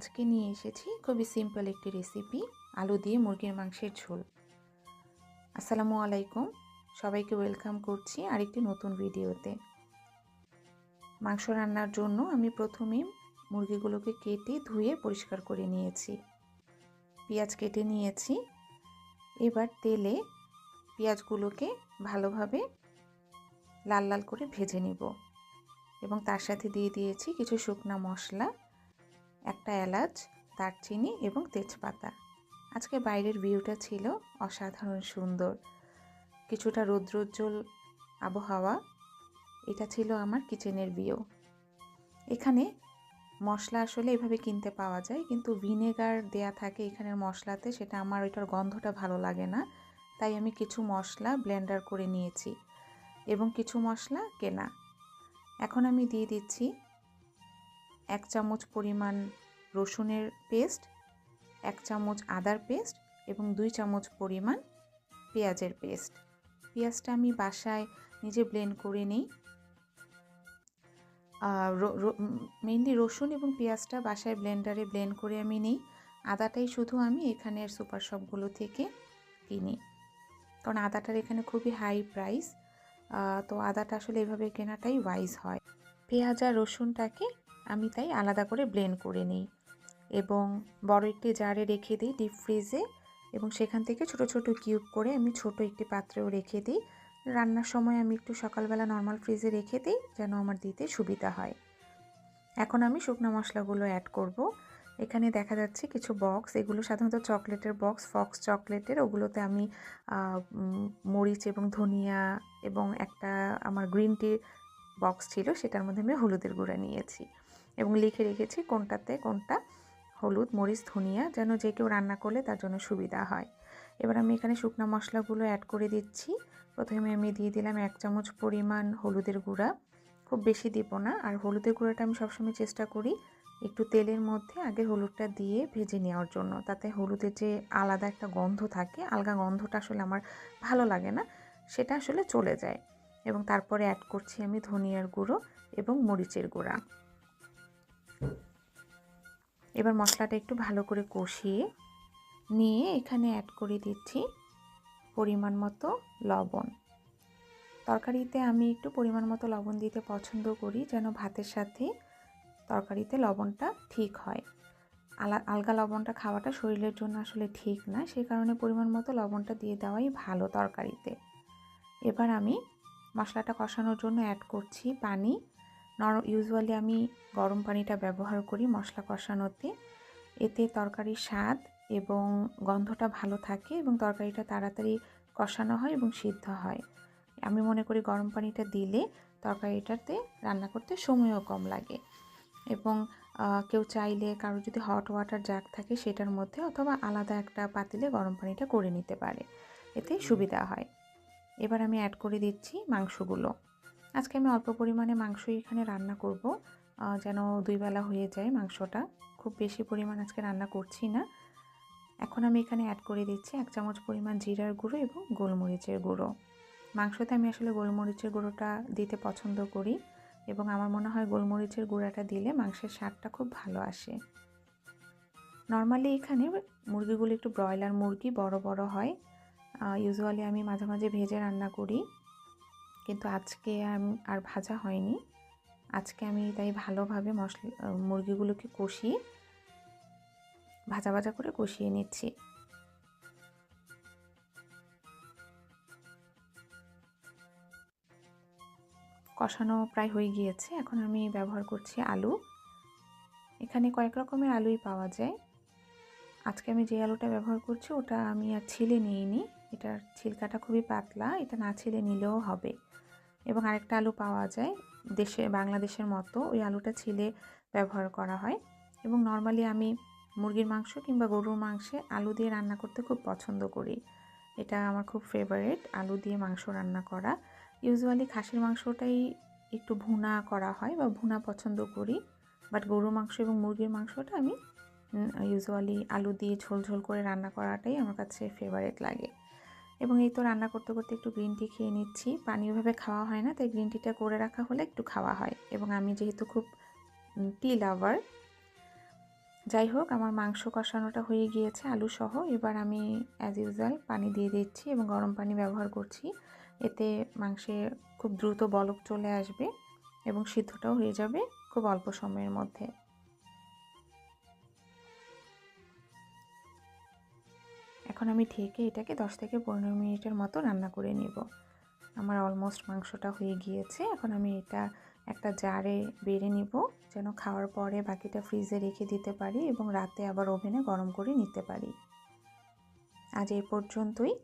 আজকে নিয়ে এসেছি খুবই সিম্পল একটি রেসিপি আলু দিয়ে মুরগির মাংসের ঝোল। আসসালামু আলাইকুম, সবাইকে ওয়েলকাম করছি আরেকটি নতুন ভিডিওতে মাংস রান্নার জন্য আমি প্রথমে মুরগিগুলোকে কেটে ধুয়ে পরিষ্কার করে নিয়েছি। পেঁয়াজ কেটে নিয়েছি। এবার তেলে পেঁয়াজগুলোকে ভালোভাবে লাল লাল করে ভেজে নিব এবং তার সাথে দিয়ে দিয়েছি কিছু শুকনা মশলা। একটা এলাচ, দারচিনি এবং তেজপাতা। আজকে বাইরের ভিউটা ছিল অসাধারণ সুন্দর। কিছুটা রৌদ্রোজ্জ্বল আবহাওয়া, এটা ছিল আমার কিচেনের ভিউ। এখানে মশলা আসলে এভাবে কিনতে পাওয়া যায়, কিন্তু ভিনেগার দেয়া থাকে এখানের মশলাতে, সেটা আমার ওইটার গন্ধটা ভালো লাগে না। তাই আমি কিছু মশলা ব্লেন্ডার করে নিয়েছি এবং কিছু মশলা কেনা। এখন আমি দিয়ে দিচ্ছি এক চামচ পরিমাণ রসুনের পেস্ট, এক চামচ আদার পেস্ট এবং দুই চামচ পরিমাণ পেঁয়াজের পেস্ট। পেঁয়াজটা আমি বাসায় নিজে ব্লেন্ড করে নিই। মেনলি রসুন এবং পেঁয়াজটা বাসায় ব্লেন্ডারে ব্লেন্ড করে আমি নিই। আদাটাই শুধু আমি এখানের সুপার শপগুলো থেকে কিনি। কারণ আদাটার এখানে খুবই হাই প্রাইস তো আদাটা আসলে এভাবে কেনাটাই ওয়াইজ হয়। পেঁয়াজ আর রসুনটাকে আমি তাই আলাদা করে ব্লেন্ড করে নিই। এবং বড় একটি জারে রেখে দিই ডিপ ফ্রিজে এবং সেখান থেকে ছোট ছোট কিউব করে আমি ছোট একটি পাত্রেও রেখে দিই। রান্নার সময় আমি একটু সকালবেলা নর্মাল ফ্রিজে রেখে দিই যেন আমার দিতে সুবিধা হয়। এখন আমি শুকনো মশলাগুলো অ্যাড করব। এখানে দেখা যাচ্ছে কিছু বক্স এগুলো সাধারণত চকলেটের বক্স ফক্স চকলেটের, ওগুলোতে আমি মরিচ এবং ধনিয়া এবং একটা আমার গ্রিন টি বক্স ছিল, সেটার মধ্যে আমি হলুদের গুঁড়া নিয়েছি। এবং লিখে রেখেছি কোনটাতে কোনটা, হলুদ, মরিচ, ধনিয়া, যেন যে কেউ রান্না করলে তার জন্য সুবিধা হয়। এবার আমি এখানে শুকনো মশলাগুলো অ্যাড করে দিচ্ছি। প্রথমে আমি দিয়ে দিলাম এক চামচ পরিমাণ হলুদের গুঁড়া। খুব বেশি দিব না, আর হলুদের গুঁড়াটা আমি সবসময় চেষ্টা করি একটু তেলের মধ্যে আগে হলুদটা দিয়ে ভেজে নেওয়ার জন্য। তাতে হলুদের যে আলাদা একটা গন্ধ থাকে, আলগা গন্ধটা আসলে আমার ভালো লাগে না, সেটা আসলে চলে যায়। এবং তারপরে অ্যাড করছি আমি ধনিয়ার গুঁড়ো এবং মরিচের গুঁড়া। এবার মশলাটা একটু ভালো করে কষিয়ে নিয়ে এখানে অ্যাড করে দিচ্ছি পরিমাণ মতো লবণ। তরকারিতে আমি একটু পরিমাণ মতো লবণ দিতে পছন্দ করি যেন ভাতের সাথে তরকারিতে লবণটা ঠিক হয়। আলা, আলগা লবণটা খাওয়াটা শরীরের জন্য আসলে ঠিক না সেই কারণে পরিমাণ মতো লবণটা দিয়ে দেওয়াই ভালো তরকারিতে। এবার আমি মশলাটা কষানোর জন্য অ্যাড করছি পানি নর ইউজুয়ালি আমি গরম পানিটা ব্যবহার করি মশলা কষানোতে। এতে তরকারির স্বাদ এবং গন্ধটা ভালো থাকে এবং তরকারিটা তাড়াতাড়ি কষানো হয় এবং সিদ্ধ হয়। আমি মনে করি গরম পানিটা দিলে তরকারিটাতে রান্না করতে সময়ও কম লাগে এবং কেউ চাইলে কারও যদি হট ওয়াটার জাগ থাকে সেটার মধ্যে অথবা আলাদা একটা পাতিলে গরম পানিটা করে নিতে পারে। এতে সুবিধা হয়। এবার আমি অ্যাড করে দিচ্ছি মাংসগুলো। আজকে আমি অল্প পরিমাণে মাংসই এখানে রান্না করব। যেন দুই বেলা হয়ে যায় মাংসটা। খুব বেশি পরিমাণ আজকে রান্না করছি না। এখন আমি এখানে অ্যাড করে দিচ্ছি এক চামচ পরিমাণ জিরার গুঁড়ো এবং গোলমরিচের গুঁড়ো। মাংসতে আমি আসলে গোলমরিচের গুঁড়োটা দিতে পছন্দ করি এবং আমার মনে হয় গোলমরিচের গুঁড়াটা দিলে মাংসের স্বাদটা খুব ভালো আসে। নর্মালি এখানে মুরগিগুলো একটু ব্রয়লার মুরগি বড় বড় হয়। ইউজুয়ালি আমি মাঝে মাঝে ভেজে রান্না করি। কিন্তু আজকে আমি, আর ভাজা হয়নি। আজকে আমি তাই ভালোভাবে মশলা মুরগিগুলোকে কষিয়ে ভাজা ভাজা করে কষিয়ে নিচ্ছি। কষানো প্রায় হয়ে গিয়েছে। এখন আমি ব্যবহার করছি আলু। এখানে কয়েক রকমের আলুই পাওয়া যায়। আজকে আমি যে আলুটা ব্যবহার করছি, ওটা আমি আর ছিলে নিইনি। এটার ছিলকাটা খুবই পাতলা, এটা না ছিলে নিলেও হবে। এবং আরেকটা আলু পাওয়া যায়, দেশে, বাংলাদেশের মতো ওই আলুটা ছিলে ব্যবহার করা হয়। এবং নর্মালি আমি মুরগির মাংস কিংবা গরুর মাংসে আলু দিয়ে রান্না করতে খুব পছন্দ করি। এটা আমার খুব ফেভারেট আলু দিয়ে মাংস রান্না করা। ইউজুয়ালি খাসির মাংসটাই একটু ভুনা করা হয় বা ভুনা পছন্দ করি। বাট গরুর মাংস এবং মুরগির মাংসটা আমি ইউজুয়ালি আলু দিয়ে ঝোল ঝোল করে রান্না করাটাই আমার কাছে ফেভারেট লাগে। এবং এই তো রান্না করতে করতে একটু গ্রিন টি খেয়ে নিচ্ছি। পানি ওইভাবে খাওয়া হয় না, তাই গ্রিন টিটা করে রাখা হলে একটু খাওয়া হয়। এবং আমি যেহেতু খুব টি লাভার যাই হোক আমার মাংস কষানোটা হয়ে গিয়েছে, আলু সহ। এবার আমি অ্যাজ ইউজুয়াল পানি দিয়ে দিচ্ছি এবং গরম পানি ব্যবহার করছি। এতে মাংসে খুব দ্রুত বলক চলে আসবে এবং সিদ্ধটাও হয়ে যাবে খুব অল্প সময়ের মধ্যে। এখন আমি ঢেকে এটাকে দশ থেকে পনেরো মিনিটের মতো রান্না করে নেব। আমার অলমোস্ট মাংসটা হয়ে গিয়েছে। এখন আমি এটা একটা জারে বেড়ে নিব যেন খাওয়ার পরে বাকিটা ফ্রিজে রেখে দিতে পারি এবং রাতে আবার ওভেনে গরম করে নিতে পারি। আজ এই পর্যন্তই।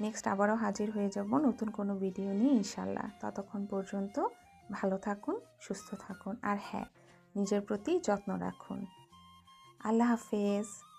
নেক্সট আবারও হাজির হয়ে যাব নতুন কোনো ভিডিও নিয়ে ইনশাল্লাহ ততক্ষণ পর্যন্ত ভালো থাকুন, সুস্থ থাকুন আর হ্যাঁ নিজের প্রতি যত্ন রাখুন। আল্লাহ হাফেজ।